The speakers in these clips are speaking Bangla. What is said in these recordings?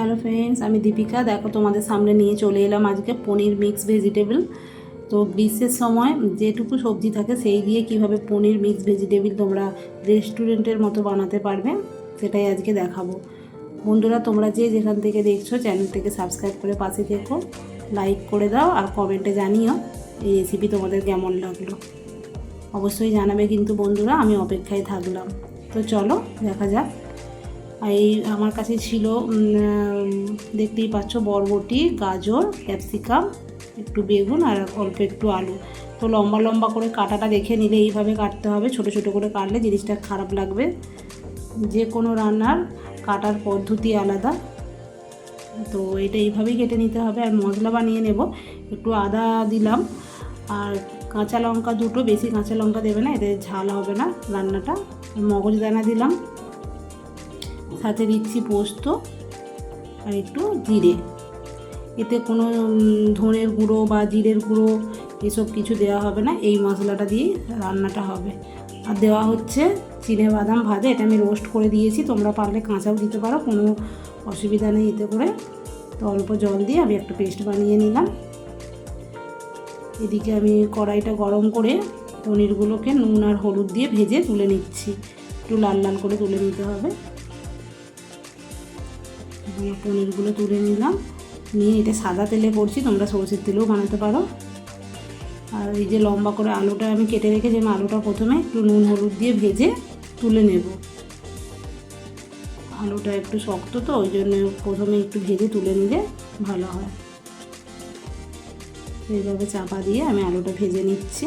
হ্যালো ফ্রেন্ডস আমি দীপিকা। দেখো, তোমাদের সামনে নিয়ে চলে এলাম আজকে পনির মিক্স ভেজিটেবল তো গ্রীষ্মের সময় যেটুকু সবজি থাকে, সেই দিয়ে কীভাবে পনির মিক্স ভেজিটেবল তোমরা রেস্টুরেন্টের মতো বানাতে পারবে, সেটাই আজকে দেখাবো। বন্ধুরা, তোমরা যে যেখান থেকে দেখছ চ্যানেল থেকে সাবস্ক্রাইব করে পাশে থেকো লাইক করে দাও আর কমেন্টে জানিও এই রেসিপি তোমাদের কেমন লাগল। অবশ্যই জানাবে কিন্তু বন্ধুরা, আমি অপেক্ষায় থাকলাম। তো চলো, দেখা যাক। আর এই আমার কাছে ছিল দেখতেই পাচ্ছ বরবটি, গাজর, ক্যাপসিকাম, একটু বেগুন আর অল্প একটু আলু। তো লম্বা লম্বা করে কাটাটা দেখে নিলে এইভাবে কাটতে হবে, ছোট ছোট করে কাটলে জিনিসটা খারাপ লাগবে। যে কোনো রান্নার কাটার পদ্ধতি আলাদা। তো এটা এইভাবেই কেটে নিতে হবে আর মশলা বানিয়ে নেব। একটু আদা দিলাম আর কাঁচা লঙ্কা দুটো, বেশি কাঁচা লঙ্কা দেবে না, এতে ঝাল হবে না রান্নাটা। মগজদানা দিলাম। সাথে দিচ্ছি পোস্ত আর একটু জিরে। এতে কোনো ধনের গুঁড়ো বা জিরের গুঁড়ো এসব কিছু দেওয়া হবে না, এই মশলাটা দিয়ে রান্নাটা হবে। আর দেওয়া হচ্ছে চিনে বাদাম ভাজা, এটা আমি রোস্ট করে দিয়েছি, তোমরা পারলে কাঁচাও দিতে পারো, কোনো অসুবিধা নেই এতে করে। তো অল্প জল দিয়ে আমি একটা পেস্ট বানিয়ে নিলাম। এদিকে আমি কড়াইটা গরম করে পনিরগুলোকে নুন আর হলুদ দিয়ে ভেজে তুলে নিচ্ছি। একটু লাল লাল করে তুলে নিতে হবে। আমি পনিরগুলো তুলে নিলাম। নিয়ে এটা সাদা তেলে করছি, তোমরা সরষের তেলেও বানাতে পারো। আর এই যে লম্বা করে আলুটা আমি কেটে রেখেছি, আমি আলুটা প্রথমে একটু নুন হলুদ দিয়ে ভেজে তুলে নেব। আলুটা একটু শক্ত তো, ওই জন্য প্রথমে একটু ভেজে তুলে নিলে ভালো হয়। এইভাবে চাপা দিয়ে আমি আলুটা ভেজে নিচ্ছি।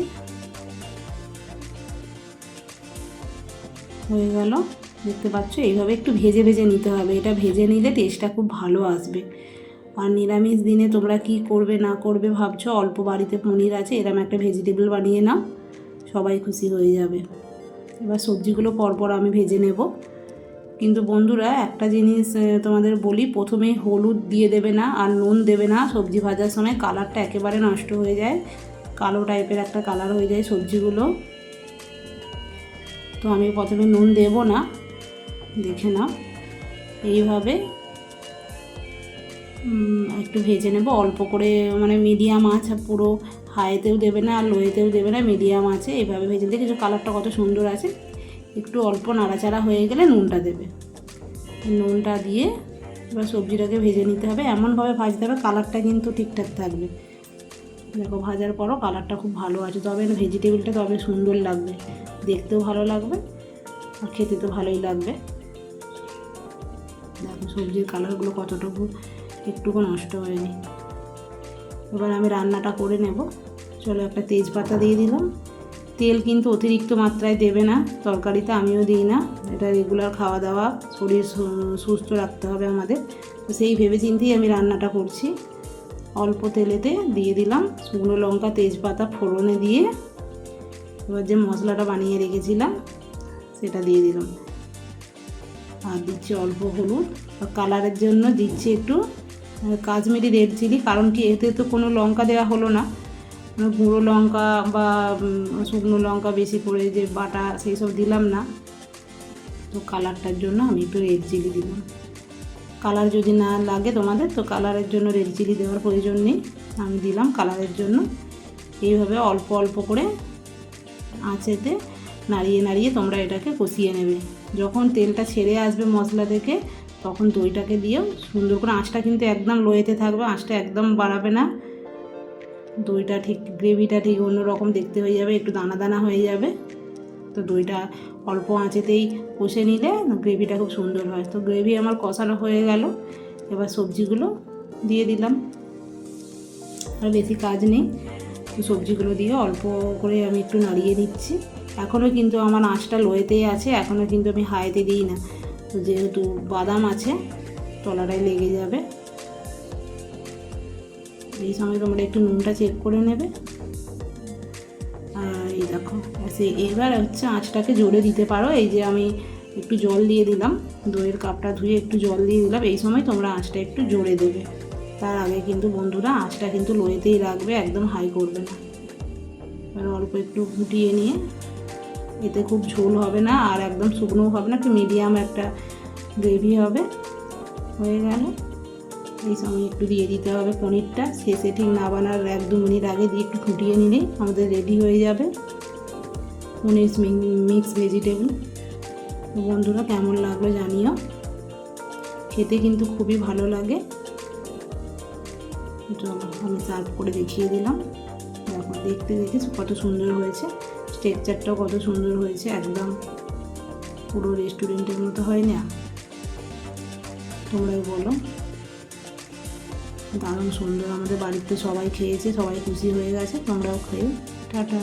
হয়ে গেল। দেখতে পাচ্ছ? এইভাবে একটু ভেজে ভেজে নিতে হবে। এটা ভেজে নিলে টেস্টটা খুব ভালো আসবে। আর নিরামিষ দিনে তোমরা কি করবে, না করবে ভাবছ? অল্প বাড়িতে পনির আছে, এরম একটা ভেজিটেবল বানিয়ে নাও, সবাই খুশি হয়ে যাবে। এবার সবজিগুলো পরপর আমি ভেজে নেব। কিন্তু বন্ধুরা, একটা জিনিস তোমাদের বলি প্রথমেই হলুদ দিয়ে দেবে না, আর নুন দেবে না। সবজি ভাজার সময় কালারটা একেবারে নষ্ট হয়ে যায়। কালো টাইপের একটা কালার হয়ে যায় সবজিগুলো। তো আমি প্রথমে নুন দেব না। দেখে নাও। এইভাবে একটু ভেজে নেব। অল্প করে মানে মিডিয়াম আছে পুরো হাইতেও দেবে না, আর লোয়েতেও দেবে না মিডিয়াম আছে এইভাবে ভেজে দিয়ে কিছু কালারটা কত সুন্দর আছে? একটু অল্প নাড়াচাড়া হয়ে গেলে নুনটা দেবে। নুনটা দিয়ে এবার সবজিটাকে ভেজে নিতে হবে। এমনভাবে ভাজতে হবে কালারটা কিন্তু ঠিকঠাক থাকবে। দেখো, ভাজার পরও কালারটা খুব ভালো আছে। তবে ভেজিটেবলটা তবে সুন্দর লাগবে। দেখতেও ভালো লাগবে, আর খেতে তো ভালোই লাগবে। দেখো সবজির কালারগুলো কতটুকু একটুকু নষ্ট হয়নি। এবার আমি রান্নাটা করে নেব। চলো একটা তেজপাতা দিয়ে দিলাম। তেল কিন্তু অতিরিক্ত মাত্রায় দেবে না, তরকারিতে আমিও দিই না। এটা রেগুলার খাওয়া দাওয়া, শরীর সুস্থ রাখতে হবে আমাদের। তো সেই ভেবে চিন্তেই আমি রান্নাটা করছি। অল্প তেলেতে দিয়ে দিলাম শুকনো লঙ্কা, তেজপাতা ফোড়নে দিয়ে এবার যে মশলাটা বানিয়ে রেখেছিলাম, সেটা দিয়ে দিলাম। আর দিচ্ছি অল্প হলুদ। কালারের জন্য দিচ্ছি একটু কাশ্মীরি রেড চিলি, কারণ কি এতে তো কোনো লঙ্কা দেওয়া হলো না। গুঁড়ো লঙ্কা বা শুকনো লঙ্কা বেশি করে যে বাটা সেই সব দিলাম না। তো কালারটার জন্য আমি একটু রেড চিলি দিলাম। কালার যদি না লাগে তোমাদের, তো কালারের জন্য রেড চিলি দেওয়ার প্রয়োজন নেই। আমি দিলাম কালারের জন্য। এইভাবে অল্প অল্প করে আঁচেতে নাড়িয়ে নাড়িয়ে তোমরা এটাকে কষিয়ে নেবে। যখন তেলটা ছেড়ে আসবে মশলা থেকে, তখন দইটাকে দিয়েও সুন্দর করে আঁচটা কিন্তু একদম লোয়েতে থাকবে, আঁচটা একদম বাড়াবে না। দইটা ঠিক, গ্রেভিটা ঠিক অন্যরকম দেখতে হয়ে যাবে, একটু দানা দানা হয়ে যাবে। তো দইটা অল্প আঁচেতেই কষে নিলে গ্রেভিটা খুব সুন্দর হয়। তো গ্রেভি আমার কষানো হয়ে গেল। এবার সবজিগুলো দিয়ে দিলাম। আর বেশি কাজ নেই। সবজিগুলো দিয়ে অল্প করে আমি একটু নাড়িয়ে দিচ্ছি এখনও কিন্তু আমার আঁচটা লোয়েতেই আছে এখনও কিন্তু আমি হাইতে দিই না। যেহেতু বাদাম আছে তলাটায় লেগে যাবে। এই সময় তোমরা একটু নুনটা চেক করে নেবে। আর এই দেখো, সে এবার হচ্ছে আঁচটাকে জোরে দিতে পারো। এই যে আমি একটু জল দিয়ে দিলাম, দইয়ের কাপটা ধুয়ে একটু জল দিয়ে দিলাম। এই সময় তোমরা আঁচটা একটু জোরে দেবে। তার আগে কিন্তু বন্ধুরা আঁচটা কিন্তু লোয়েতেই রাখবে, একদম হাই করবে না। এবার অল্প একটু ফুটিয়ে নিয়ে, এতে খুব ঝোল হবে না আর একদম শুকনো হবে না, একটু মিডিয়াম একটা গ্রেভি হবে। হয়ে গেল। এই সময় একটু দিয়ে দিতে হবে পনিরটা। শেষে ঠিক নাবানার এক দু মিনিট আগে দিয়ে একটু ফুটিয়ে নিলেই আমাদের রেডি হয়ে যাবে। পনির মিক্স ভেজিটেবল বন্ধুরা কেমন লাগল জানিও। খেতে কিন্তু খুবই ভালো লাগে। আমি সার্ভ করে দেখিয়ে দিলাম। দেখো দেখতে দেখে কত সুন্দর হয়েছে। স্ট্রেকচারটাও কত সুন্দর হয়েছে। একদম পুরো রেস্টুরেন্টের মতো হয় না? তোমরাই বলো। দারুণ সুন্দর আমাদের বাড়িতে সবাই খেয়েছে, সবাই খুশি হয়ে গেছে। তোমরাও খেয়ে, টাটা।